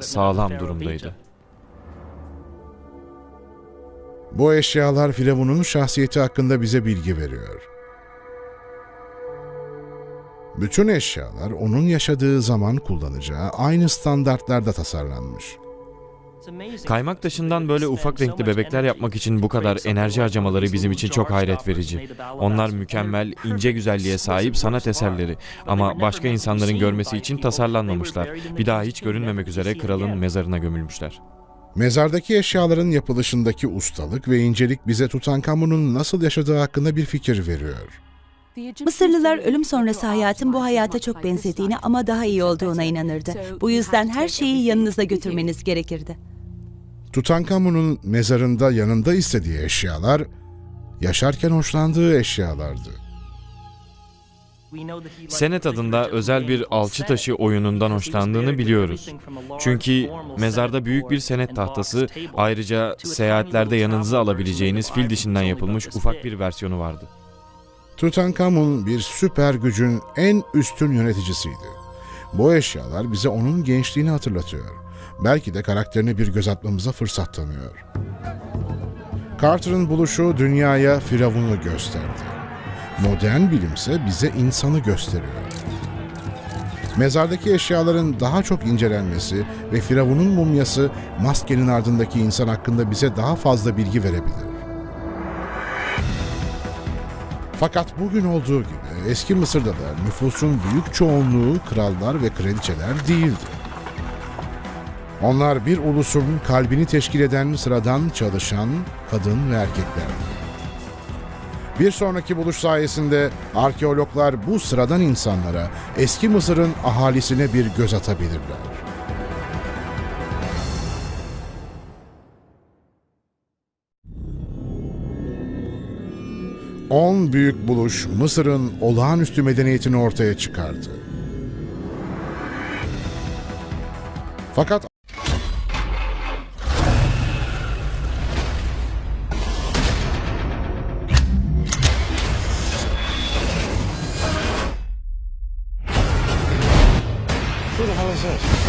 sağlam durumdaydı. Bu eşyalar Firavun'un şahsiyeti hakkında bize bilgi veriyor. Bütün eşyalar onun yaşadığı zaman kullanacağı aynı standartlarda tasarlanmış. Kaymak taşından böyle ufak renkli bebekler yapmak için bu kadar enerji harcamaları bizim için çok hayret verici. Onlar mükemmel, ince güzelliğe sahip sanat eserleri ama başka insanların görmesi için tasarlanmamışlar. Bir daha hiç görünmemek üzere kralın mezarına gömülmüşler. Mezardaki eşyaların yapılışındaki ustalık ve incelik bize Tutankamon'un nasıl yaşadığı hakkında bir fikir veriyor. Mısırlılar ölüm sonrası hayatın bu hayata çok benzediğini ama daha iyi olduğuna inanırdı. Bu yüzden her şeyi yanınızda götürmeniz gerekirdi. Tutankamon'un mezarında yanında istediği eşyalar, yaşarken hoşlandığı eşyalardı. Senet adında özel bir alçı taşı oyunundan hoşlandığını biliyoruz. Çünkü mezarda büyük bir senet tahtası, ayrıca seyahatlerde yanınıza alabileceğiniz fil dişinden yapılmış ufak bir versiyonu vardı. Tutankamon bir süper gücün en üstün yöneticisiydi. Bu eşyalar bize onun gençliğini hatırlatıyor. Belki de karakterine bir göz atmamıza fırsat tanıyor. Carter'ın buluşu dünyaya Firavun'u gösterdi. Modern bilimse bize insanı gösteriyor. Mezardaki eşyaların daha çok incelenmesi ve Firavun'un mumyası maskenin ardındaki insan hakkında bize daha fazla bilgi verebilir. Fakat bugün olduğu gibi eski Mısır'da da nüfusun büyük çoğunluğu krallar ve kraliçeler değildi. Onlar bir ulusun kalbini teşkil eden sıradan çalışan kadın ve erkeklerdi. Bir sonraki buluş sayesinde arkeologlar bu sıradan insanlara eski Mısır'ın ahalisine bir göz atabilirler. 10 büyük buluş Mısır'ın olağanüstü medeniyetini ortaya çıkardı. Fakat is this?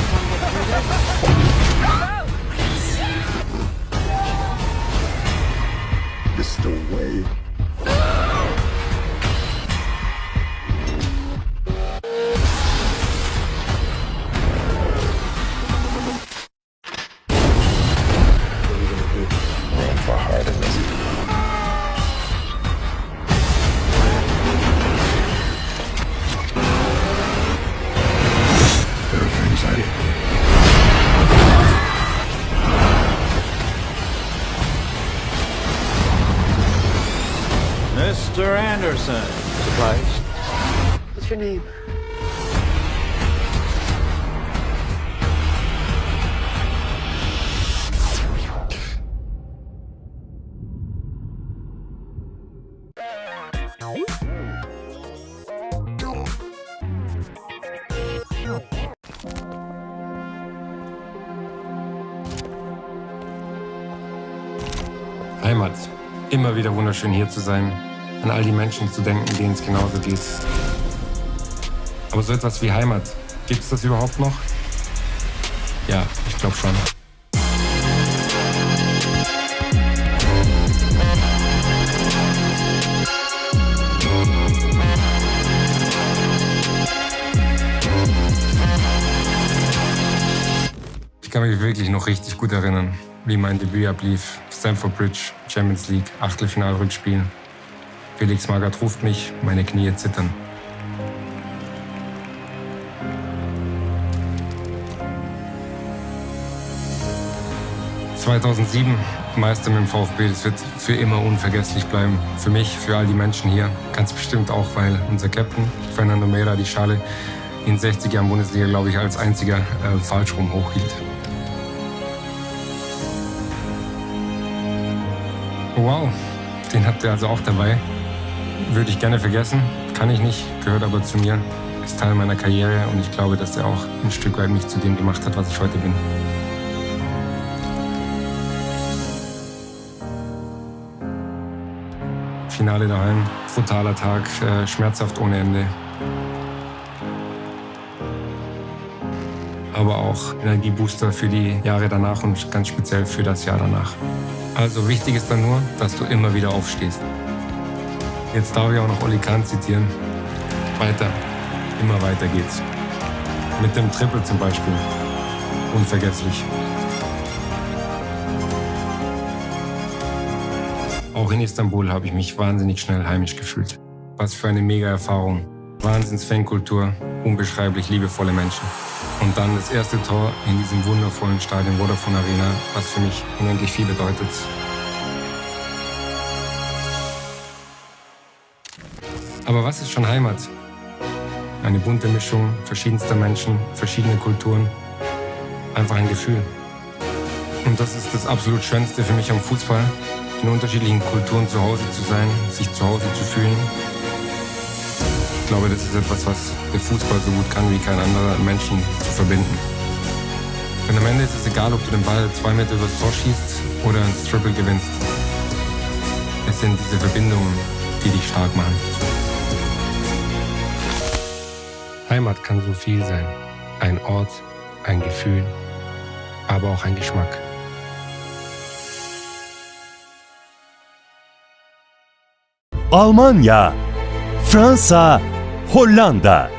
Anderson. Surprised? What's your name? Heimat. Immer wieder wunderschön hier zu sein, an all die Menschen zu denken, denen es genauso geht. Aber so etwas wie Heimat, gibt es das überhaupt noch? Ja, ich glaube schon. Ich kann mich wirklich noch richtig gut erinnern, wie mein Debüt ablief. Stamford Bridge, Champions League, Achtelfinalrückspiel. Felix Magath ruft mich, meine Knie zittern. ...2007, Meister mit dem VfB, das wird für immer unvergesslich bleiben. Für mich, für all die Menschen hier. Ganz bestimmt auch, weil unser Captain, Fernando Mera, die Schale in 60 Jahren Bundesliga, glaube ich, als einziger äh, falsch rum hochhielt. Wow, den habt ihr also auch dabei. Würde ich gerne vergessen, kann ich nicht, gehört aber zu mir, ist Teil meiner Karriere und ich glaube, dass er auch ein Stück weit mich zu dem gemacht hat, was ich heute bin. Finale daheim, brutaler Tag, äh, schmerzhaft ohne Ende. aber auch Energiebooster für die Jahre danach und ganz speziell für das Jahr danach. Also wichtig ist dann nur, dass du immer wieder aufstehst. Jetzt darf ich auch noch Oli Kahn zitieren. Weiter, immer weiter geht's. Mit dem Triple zum Beispiel. Unvergesslich. Auch in Istanbul habe ich mich wahnsinnig schnell heimisch gefühlt. Was für eine mega Erfahrung. Wahnsinns-Fankultur, unbeschreiblich liebevolle Menschen. Und dann das erste Tor in diesem wundervollen Stadion Vodafone Arena, was für mich unendlich viel bedeutet. Aber was ist schon Heimat? Eine bunte Mischung verschiedenster Menschen, verschiedene Kulturen. Einfach ein Gefühl. Und das ist das absolut Schönste für mich am Fußball, in unterschiedlichen Kulturen zu Hause zu sein, sich zu Hause zu fühlen. Ich glaube, das ist etwas, was der Fußball so gut kann wie kein anderer, Menschen zu verbinden. Denn am Ende ist es egal, ob du den Ball zwei Meter übers Tor schießt oder ins Triple gewinnst. Es sind diese Verbindungen, die dich stark machen. Heimat kann so viel sein. Ein Ort, ein Gefühl, aber auch ein Geschmack. Almanya, Fransa, Hollanda.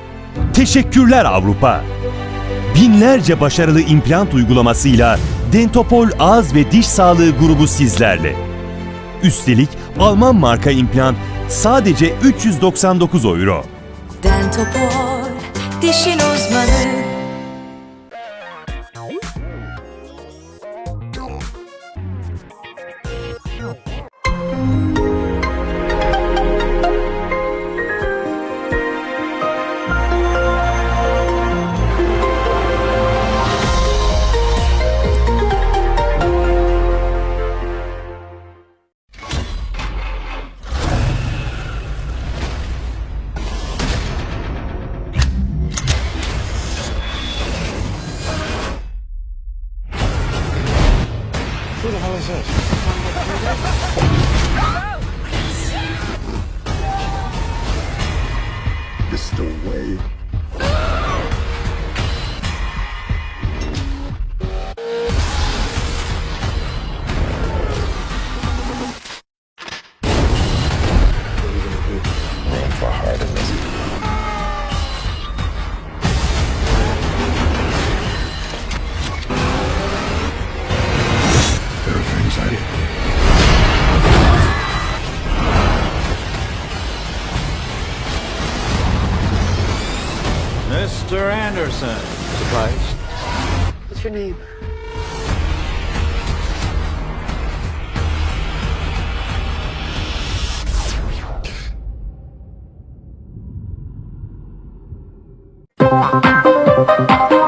Teşekkürler Avrupa. Binlerce başarılı implant uygulamasıyla Dentopol Ağız ve Diş Sağlığı grubu sizlerle. Üstelik Alman marka implant sadece 399 euro. Dentopor, diş uzmanı. away. Mr. Anderson. Surprised? What's your name? Dentopor,